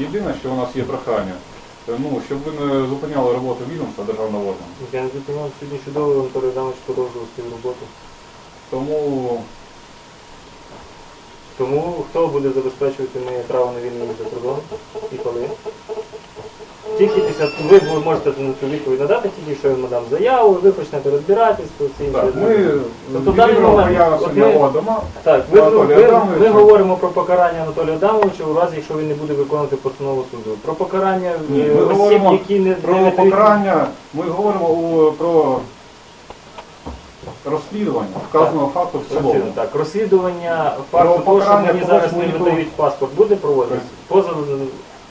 Єдине, що у нас є прохання, е, ну, щоб ви не зупиняли роботу відомства державного органу. Я не зупиняв сьогодні чудово, Анатолій що продовжував свою роботу. Тому Тому хто буде забезпечувати моє право на вільний за кордон і коли? Тільки після ви можете на цю відповідь надати, тільки що я надам заяву, ви почнете розбиратись по цим. так, ми Тобто даний момент, я от ми-. Так, ви, ви, ми говоримо про покарання Анатолія Адамовича у разі, якщо він не буде виконувати постанову суду. Про покарання Ні, е, ми осіб, говоримо які не Про не покарання ми говоримо у, про розслідування вказаного факту в цілому. Розслідування, Так, розслідування факту того, що покарання мені зараз не видають паспорт, буде проводитися? Поза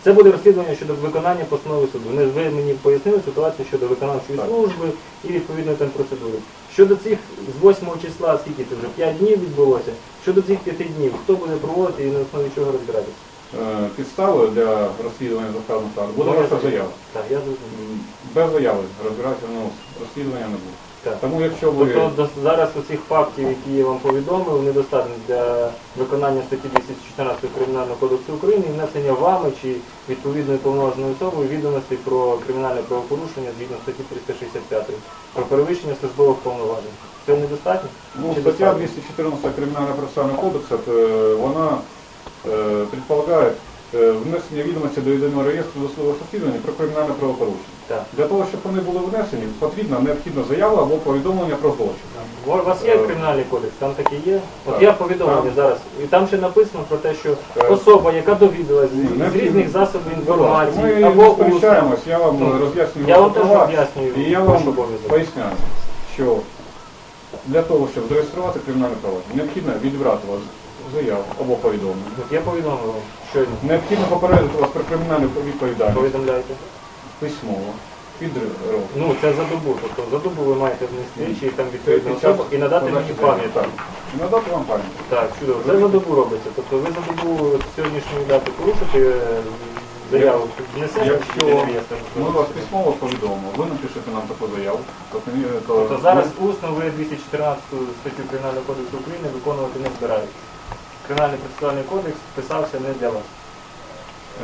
це буде розслідування щодо виконання постанови суду. Вони ви мені пояснили ситуацію щодо виконавчої Так. служби і відповідної там процедури. Щодо цих з 8 числа, скільки це вже 5 днів відбулося. Щодо цих 5 днів, хто буде проводити і на основі чого розбиратися? Е, Підставою для розслідування за вказаного буде ваша заява. Так, я зрозумів. Без заяви розбиратися ну, розслідування не буде. Так. Тому якщо ви Тобто зараз оцих фактів, які я вам повідомив, недостатньо для виконання статті 214 Кримінального кодексу України і внесення вами чи відповідною повноваженою особою відомостей про кримінальне правопорушення згідно статті 365 про перевищення службових повноважень. Це недостатньо? ну, Чи стаття 214 Кримінального процесуального кодексу, е, вона е, предполагає е, внесення відомості до єдиного реєстру досудового розслідування про кримінальне правопорушення. Так. Для того, щоб вони були внесені, потрібна необхідна заява або повідомлення про злочин. У вас є кримінальний кодекс, там таке є. От Так. я повідомлення Так. зараз. І там ще написано про те, що Так. особа, яка довідалась Ні, з необхідно. різних засобів інформації Ми або усно, сперечаємось, я вам Ну, роз'яснюю я вам теж права, роз'яснюю І я ваш вам обов'язок. поясняю, що для того, щоб зареєструвати кримінальне провадження, необхідно відібрати у вас заяву або повідомлення. От я повідомив щойно. Необхідно попередити вас про кримінальну відповідальність Повідомляйте. письмово, під руку. Ну, це за добу. Тобто за добу ви маєте внести чи там відповідну особу і надати мені пам'ять. І надати вам пам'ять. Так, чудово. Це за добу робиться. Тобто ви за добу сьогоднішньої дати порушите е, заяву, внесете Якщо в реєстр. ми вас письмово повідомимо, ви напишете нам таку заяву, тобто, ні, то Тобто зараз усно ви 214 статтю Кримінального кодексу України виконувати не збираєте. Кримінальний процесуальний кодекс писався не для вас.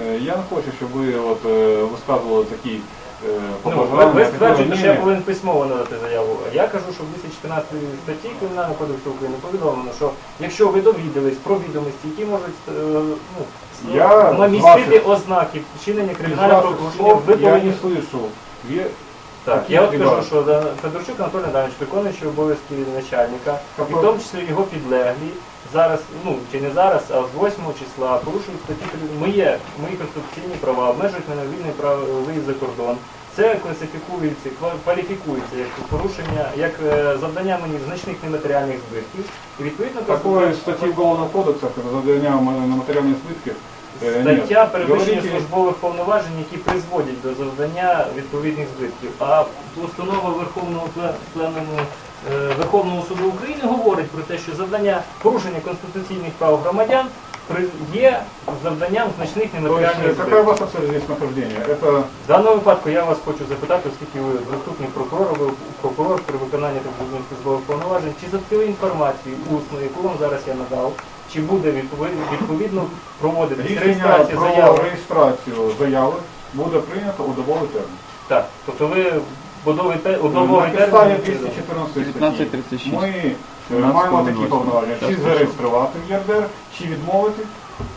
Е, Я не хочу, щоб ви от, е, висказували такі е, Ну, ви, побажання. стверджуєте, що я повинен письмово надати заяву. Я кажу, що в 214 статті Кримінального кодексу України повідомлено, що якщо ви довідались про відомості, які можуть ну, Я намістити ваших- ознаки вчинення кримінального правопорушення, ви я не слышу. Є Так, я от кажу, що Федорчук Анатолій Адамович, виконуючий обов'язки начальника, і в тому числі його підлеглі, зараз, ну чи не зараз, а з 8 числа порушують статті моє, мої конституційні права, обмежують мене вільний право виїзд за кордон. Це класифікується, ква- кваліфікується як порушення, як е, завдання мені значних нематеріальних збитків. І відповідно такої статті Уголовного кодексу, як завдання на матеріальні збитки. е. Стаття перевищення службових повноважень, які призводять до завдання відповідних збитків. А постанова Верховного пле- Пленуму Верховного суду України говорить про те, що завдання порушення конституційних прав громадян є завданням значних нематеріальних э, у вас здесь нахождения? Это В даному випадку я вас хочу запитати, оскільки ви заступник прокурора, ви прокурор при виконанні службових повноважень, чи за цю інформацію усну, яку вам зараз я надав, чи буде відповідно, проводитись реєстрація заяви? реєстрацію заяви буде прийнято у добовий термін. Так, тобто ви будовий те- одного На підставі 214 статті 1936. ми е, маємо такі повноваження, чи зареєструвати в ЄРДР, чи відмовити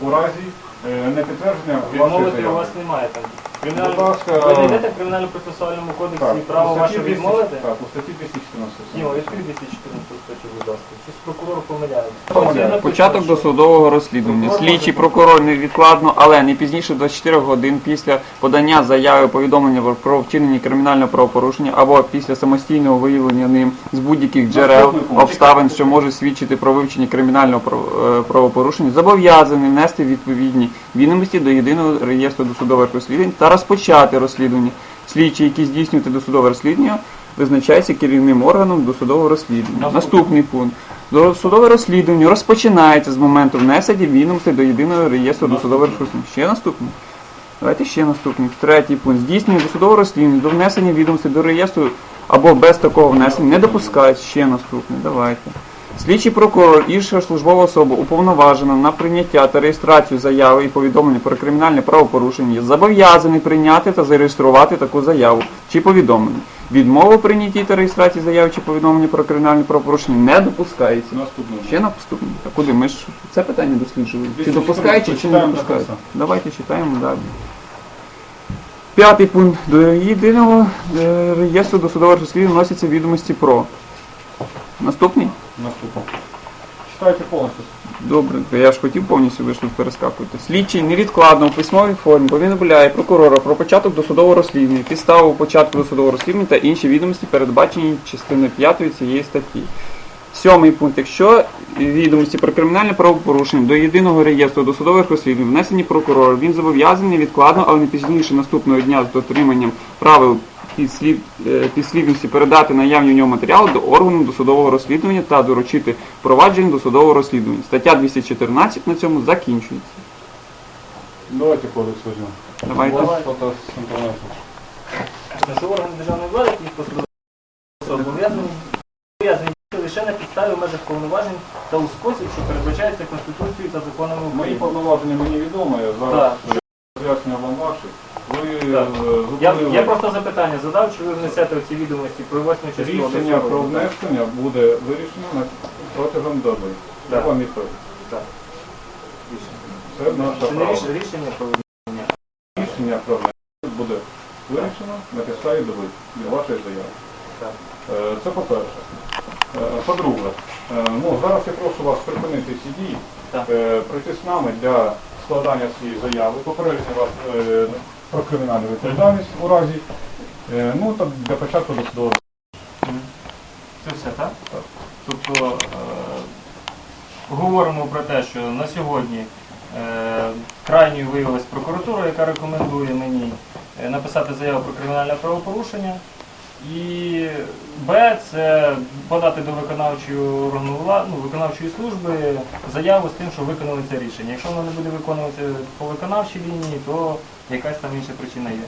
у разі е, непідтвердження вашої Відмовити у заяви. вас немає там. Будь ласка, Ви не йдете в кримінально-процесуальному кодексі Так, право у статті ваше 200 відмовити? Так, у статті 214. Ні, відкрий 214 статтю, будь ласка. Щось прокурор помиляється. Помиляється. Початок досудового розслідування. Слідчий прокурор невідкладно, але не пізніше 24 годин після подання заяви повідомлення про вчинення кримінального правопорушення або після самостійного виявлення ним з будь-яких джерел обставин, що можуть свідчити про вивчення кримінального прав- е, правопорушення, зобов'язаний внести відповідні відомості до єдиного реєстру досудових розслідувань та розпочати розслідування. Слідчий, який здійснює досудове розслідування, визначається керівним органом досудового розслідування. Наступний пункт. Досудове розслідування розпочинається з моменту внесення відомостей до єдиного реєстру досудових розслідувань. Ще наступний. Давайте ще наступний. Третій пункт. Здійснення досудового розслідування до внесення відомостей до реєстру або без такого внесення не допускають. Ще наступний. Давайте. Слідчий прокурор, інша службова особа уповноважена на прийняття та реєстрацію заяви і повідомлення про кримінальне правопорушення зобов'язаний прийняти та зареєструвати таку заяву чи повідомлення. Відмова в прийнятті та реєстрації заяви чи повідомлення про кримінальне правопорушення не допускається. Наступне. Ще наступне. А куди ми ж це питання досліджуємо? Чи 214, допускають, чи не допускають? Давайте читаємо далі. П'ятий пункт. До єдиного е, реєстру досудових розслідувань вносяться відомості про. Наступний? Наступне. Читайте повністю. Добре, я ж хотів повністю ви ж тут перескакувати. Слідчий невідкладно у письмовій формі повідомляє прокурора про початок досудового розслідування, підставу початку досудового розслідування та інші відомості, передбачені частиною 5 цієї статті. Сьомий пункт. Якщо відомості про кримінальне правопорушення до єдиного реєстру досудових розслідувань внесені прокурором, він зобов'язаний невідкладно, але не пізніше наступного дня з дотриманням правил підслід, е, підслідності передати наявні в ньому матеріали до органу досудового розслідування та доручити провадження досудового розслідування. Стаття 214 на цьому закінчується. Давайте кодекс візьмемо. Давайте. У інтернету. що органи державної влади, лише на підставі в межах повноважень та у спосіб, що передбачається Конституцією та законами Мої України. повноваження мені відомі, я зараз пояснюю вам ваші. Ви Так. е, Я, зупинили просто запитання задав, чи ви внесете ці відомості про 8 число рішення про внесення буде вирішено на протягом доби. Я Так. вам відповідь. Так. Це наше Це не право. ріш- рішення про Рішення про внесення буде вирішено на підставі доби для вашої заяви. Так. Е, Це по-перше. Е, По-друге, е, ну, зараз я прошу вас припинити всі дії, е, прийти з нами для складання цієї заяви, попередити вас про кримінальну відповідальність у разі, ну, та для початку досудового. Це все, так? Тобто е, говоримо про те, що на сьогодні крайньою виявилась прокуратура, яка рекомендує мені написати заяву про кримінальне правопорушення. І Б це подати до виконавчої органу ну, виконавчої служби заяву з тим, що виконали це рішення. Якщо воно не буде виконуватися по виконавчій лінії, то якась там інша причина є.